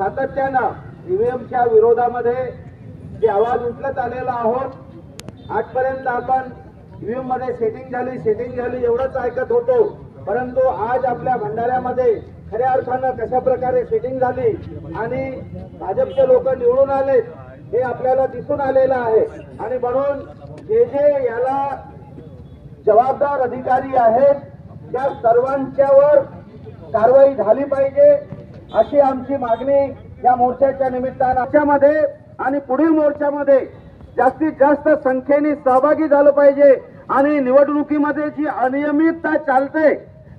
सातत्यानं ईव्हीएमच्या विरोधामध्ये जे आवाज उठलत आलेला आहोत आजपर्यंत आपण ईव्हीएममध्ये सेटिंग झाली सेटिंग झाली एवढंच ऐकत होतो. परंतु आज आपल्या भंडाऱ्यामध्ये खऱ्या अर्थानं कशा प्रकारे सेटिंग झाली आणि भाजपचे लोक निवडून आले हे आपल्याला दिसून आलेलं आहे. आणि म्हणून जे जे याला जबाबदार अधिकारी आहेत त्या सर्वांच्यावर कारवाई झाली पाहिजे. अशी आमची मागणी या मोर्चाच्या निमित्तानं आणि पुढील मोर्चामध्ये जास्तीत जास्त संख्येने सहभागी झालं पाहिजे आणि निवडणुकीमध्ये जी अनियमितता चालते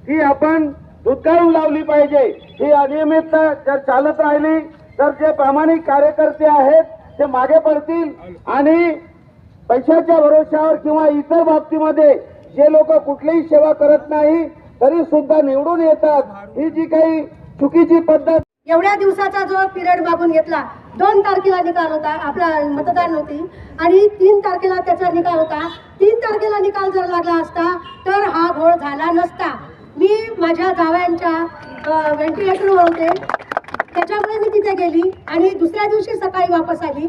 ही आपण धुतकाळून लावली पाहिजे. ही अनियमितता जर चालत राहिली तर जे प्रामाणिक कार्यकर्ते आहेत ते मागे पडतील आणि पैशाच्या भरोश्यावर किंवा इतर बाबतीमध्ये जे लोक कुठलीही सेवा करत नाही तरी सुद्धा निवडून येतात. ही जी काही चुकीची पद्धत. एवढ्या दिवसाचा जो पिरियड मागून घेतला दोन तारखेला निकाल होता आपला मतदान होती आणि तीन तारखेला त्याचा निकाल होता. तीन तारखेला निकाल जर लागला असता तर हा घोळ झाला नसता. मी माझ्या जावयांच्या व्हेंटिलेटरवर होते. त्याच्यामुळे मी तिथे गेली आणि दुसऱ्या दिवशी सकाळी वापस आली.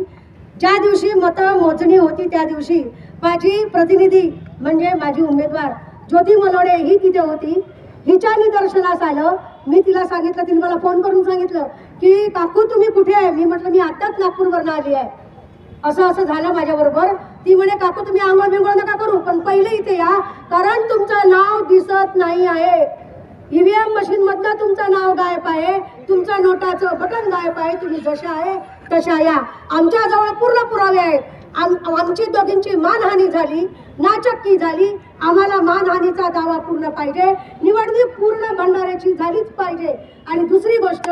ज्या दिवशी मतं मोजणी होती त्या दिवशी माझी प्रतिनिधी म्हणजे माझी उमेदवार ज्योती मनोडे ही तिथे होती. हिच्या निदर्शनास आलं. मी तिला सांगितलं तिने मला फोन करून सांगितलं की काकू तुम्ही कुठे आहे? मी म्हटलं मी आत्ताच नागपूरवरनं आली आहे. असं असं झालं माझ्याबरोबर. ती म्हणे काकू तुम्ही आंघोळ बिंगोळ नका करू पण पहिले इथे या कारण तुमचं नाव दिसत नाही आहे. ईव्हीएम मशीन मधनं तुमचं नाव गायब आहे तुमच्या नोटाचं बटन गायब आहे तुम्ही जशा आहे तशा या. आमच्याजवळ पूर्ण पुरावे आहेत. आम- आमची दोघींची मानहानी झाली नाचक्की झाली आम्हाला मानहानीचा दावा पूर्ण पाहिजे निवडणूक पूर्ण भंडाऱ्याची झालीच पाहिजे. आणि दुसरी गोष्ट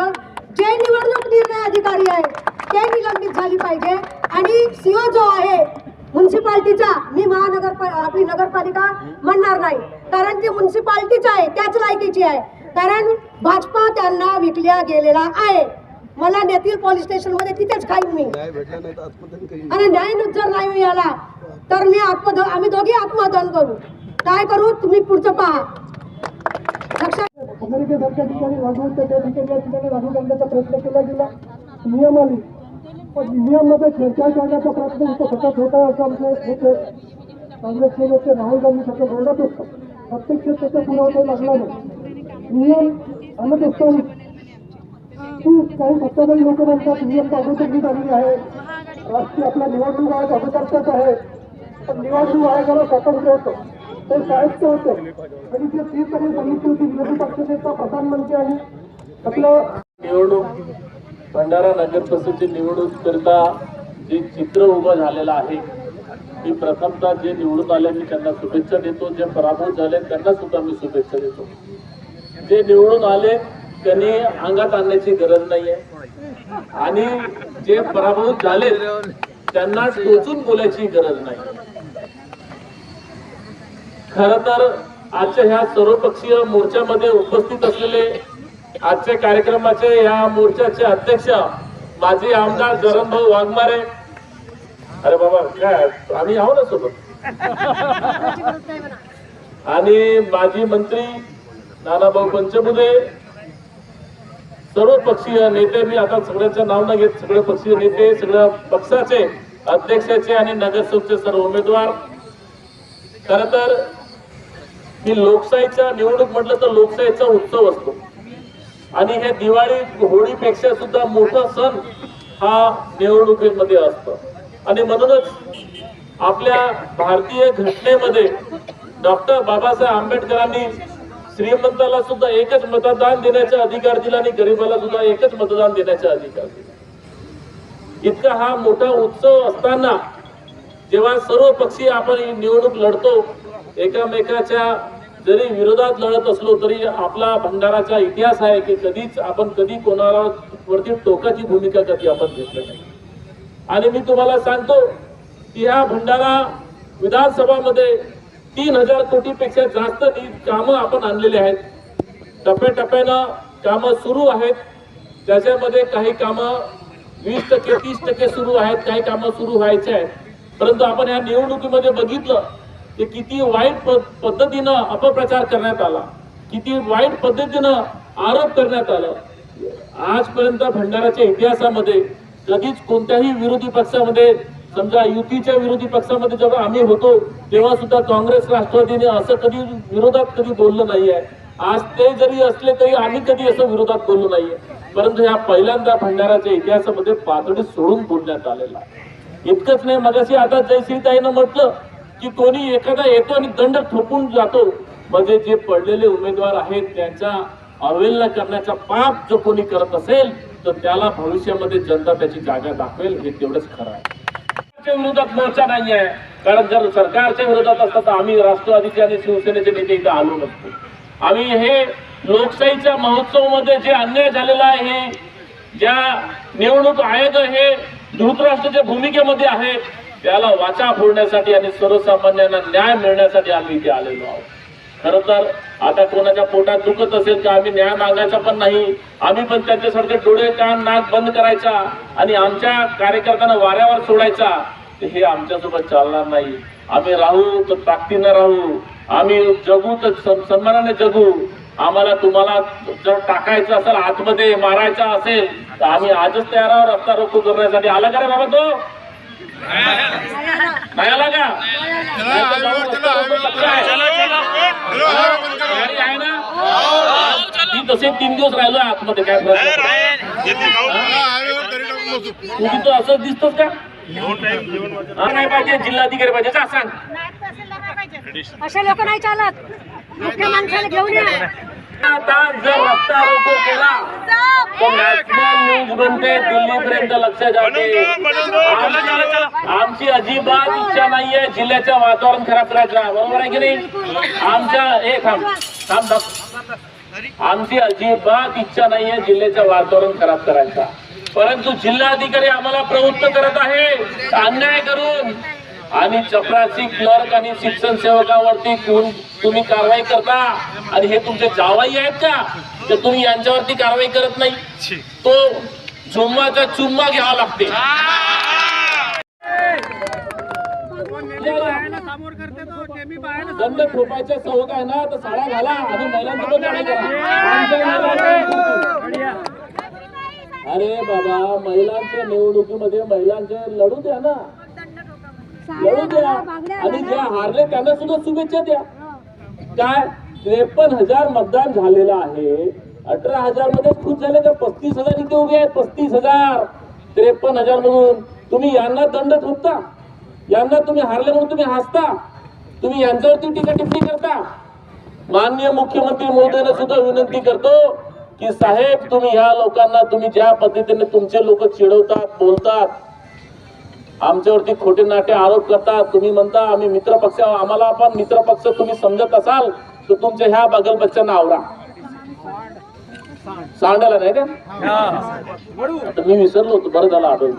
जे निवडणूक निर्णय अधिकारी आहेत ते निलंबित झाली पाहिजे. आणि सीओ जो आहे म्युन्सिपाल्टीचा मी महानगर आपली नगरपालिका म्हणणार नाही. कारण ती म्युन्सिपाल्टीच आहे त्याच लायकीची आहे. कारण भाजपा त्यांना विकल्या गेलेला आहे. मला नेतील पोलीस स्टेशनमध्ये तिथेच खाईन मी. आणि न्याय जर नाही मिळाला तर मी आत्मद आम्ही दोघी आत्मदान करू. काय करू? तुम्ही पुढचं पहा. ठिकाणी त्या ठिकाणी या ठिकाणी लागू करण्याचा प्रयत्न केला गेला. नियम आली. पण नियममध्ये छेडछाड करण्याचा प्रयत्न इथं सतत होत आहे असं आमचे होते. काँग्रेसचे नेते राहुल गांधी सतत बोलत असतात प्रत्यक्ष त्याचा पुरावा लागला नाही. नियम असताना की काही सत्ताधारी लोक म्हणतात नियम अगोदरची झालेली आहे. राष्ट्रीय आपला निवडणूक आयोग अगोदरचाच आहे. पण निवडणूक आयोगाला स्वातंत्र्य होतं. ते साहित्य होतं. आणि जे ती त्यांनी सांगितली होती विरोधी पक्षनेता प्रधानमंत्री आणि आपलं निवडणूक भंडारा नगर परिषदेची निवडणूक करता जे चित्र उभं झालेलं आहे मी प्रथमतः जे निवडून आले मी त्यांना शुभेच्छा देतो. जे पराभूत झाले त्यांना सुद्धा मी शुभेच्छा देतो. जे निवडून आले त्यांनी अंगात आणण्याची गरज नाहीये. आणि जे पराभूत झाले त्यांना टोचून बोलायची गरज नाही. खर तर आजच्या ह्या सर्वपक्षीय मोर्चामध्ये उपस्थित असलेले आजच्या कार्यक्रमाचे या मोर्चाचे अध्यक्ष माजी आमदार जरणभाऊ वाघमारे. अरे बाबा काय आम्ही आहो ना सोबत? आणि माजी मंत्री नानाभाऊ पंचबुधे सर्व पक्षीय नेते मी आता सगळ्यांचं नाव न घेत सगळे पक्षीय नेते सगळ्या पक्षाचे अध्यक्षाचे आणि नगरसेवकचे सर्व उमेदवार. खर तर ही लोकशाहीचा निवडणूक म्हटलं तर लोकशाहीचा उत्सव असतो. आणि हे दिवाळी होळीपेक्षा सुद्धा मोठा सण हा निवडणुकीमध्ये असतो. आणि म्हणूनच आपल्या भारतीय घटनेमध्ये डॉक्टर बाबासाहेब आंबेडकरांनी श्रीमंताला सुद्धा एकच मतदान देण्याचा अधिकार दिला आणि गरिबाला सुद्धा एकच मतदान देण्याचा अधिकार दिला. इतका हा मोठा उत्सव असताना जेव्हा सर्व पक्षी आपण ही निवडणूक लढतो एकामेकाच्या जरी विरोधात लढत असलो तरी आपला भंडाराचा इतिहास आहे की कधीच आपण कधी कोणाला वरती टोकाची भूमिका कधी आपण घेतली नाही. आणि मी तुम्हाला सांगतो की ह्या भंडारा विधानसभामध्ये तीन हजार कोटीपेक्षा जास्त कामं आपण आणलेली आहेत. टप्प्याटप्प्यानं कामं सुरू आहेत. त्याच्यामध्ये काही कामं वीस टक्के तीस टक्के सुरू आहेत काही कामं सुरू व्हायचे आहेत. परंतु आपण या निवडणुकीमध्ये बघितलं की किती वाईट प- पद्धतीनं अपप्रचार करण्यात आला. किती वाईट पद्धतीनं आरोप करण्यात आला. आजपर्यंत भंडाराच्या इतिहासामध्ये कधीच कोणत्याही विरोधी पक्षामध्ये समजा युतीच्या विरोधी पक्षामध्ये जेव्हा आम्ही होतो तेव्हा सुद्धा काँग्रेस राष्ट्रवादीने असं कधी विरोधात कधी बोललं नाहीये. आज ते जरी असले तरी आम्ही कधी असं विरोधात बोललो नाहीये. परंतु ह्या पहिल्यांदा भंडाराच्या इतिहासामध्ये पातळी सोडून बोलण्यात आलेला आहे. इतकंच नाही मगाशी आता जयश्रीताईनं म्हटलं की कोणी एखादा येतो आणि दंड ठोकून जातो. म्हणजे जे पडलेले उमेदवार आहेत त्यांच्या अवहेलना करण्याचा पाप जो कोणी करत असेल तर त्याला भविष्यामध्ये जनता त्याची जागा दाखवेल हे तेवढंच खरं आहे. विरोधात मोर्चा नाही आहे कारण जर सरकारच्या विरोधात असता तर आम्ही राष्ट्रवादीचे आणि शिवसेनेचे नेते इथं आलो नसतो. आम्ही हे लोकशाहीच्या महोत्सवामध्ये जे अन्याय झालेला आहे हे ज्या निवडणूक आयोग हे धृतराष्ट्राच्या भूमिकेमध्ये आहे त्याला वाचा फोडण्यासाठी आणि सर्वसामान्यांना न्याय मिळण्यासाठी आम्ही इथे आलेलो आहोत. खर तर आता कोणाच्या पोटात दुखत असेल तर आम्ही न्याय मागायचा पण नाही. आम्ही पण त्यांच्यासारखे डोळे कान नाक बंद करायचा आणि आमच्या कार्यकर्त्यांना वाऱ्यावर सोडायचा. हे आमच्यासोबत चालणार नाही. आम्ही राहू तर ताकदीनं राहू. आम्ही जगू तर सन्मानाने जगू. आम्हाला तुम्हाला जर टाकायचं असेल आतमध्ये मारायचा असेल तर आम्ही आजच तयार आहोत रस्ता रोको करण्यासाठी. आला का रे बाबा तो? नाही आला का आहे ना? मी तसे तीन दिवस राहिलो आतमध्ये काय तू तिथं असंच दिसतोस का? हा नाही पाहिजे जिल्हाधिकारी पाहिजे. जा सांग. असे लोक नाही चालत. मोठ्या माणसाला घेऊन या. आता जर रस्ता रोको केला तर दिल्लीपर्यंत लक्ष जाते. आमची- अजिबात इच्छा नाहीये जिल्ह्याचं वातावरण खराब करायचं बरोबर आहे की नाही? आमच्या हे थांब थांब आमची अजिबात इच्छा नाहीये जिल्ह्याचं वातावरण खराब करायचा परंतु जिल्हाधिकारी आम्हाला प्रवृत्त करत आहे. अन्याय करून. आणि चपरासी क्लर्क आणि शिक्षण सेवकावरती कोण- तुम्ही कारवाई करता. आणि हे तुमचे जावाई आहेत का? तर तुम्ही यांच्यावरती कारवाई करत नाही. तो चुम्माचा चुम्मा घ्यावा लागते. दंड ठोपायच्या सवक आहे ना तर साड्या घाला आणि महिलांसोबत अरे बाबा महिलांच्या निवडणुकीमध्ये महिलांचे लढू द्या ना. लढू द्या. आणि जे हारले त्यांना सुद्धा शुभेच्छा द्या. काय? त्रेपन्न हजार मतदान झालेलं आहे. अठरा हजारमध्ये खुश झाले तर पस्तीस हजार इथे उभे आहेत. पस्तीस हजार. त्रेपन्न हजार मधून तुम्ही यांना दंड ठोकता यांना तुम्ही हारले म्हणून तुम्ही हसता. तुम्ही यांच्यावरती टीका टिप्पणी करता. माननीय मुख्यमंत्री महोदयांना सुद्धा विनंती करतो की साहेब तुम्ही ह्या लोकांना तुम्ही ज्या पद्धतीने तुमचे लोक चिडवतात बोलतात आमच्यावरती खोटे नाटे आरोप करतात तुम्ही म्हणता आम्ही मित्र पक्ष आम्हाला पण मित्र पक्ष तुम्ही समजत असाल. तर तुमच्या ह्या बगल बच्चांना आवरा सांडायला नाही का? मी विसरलो होतो बरं झालं आठवलं.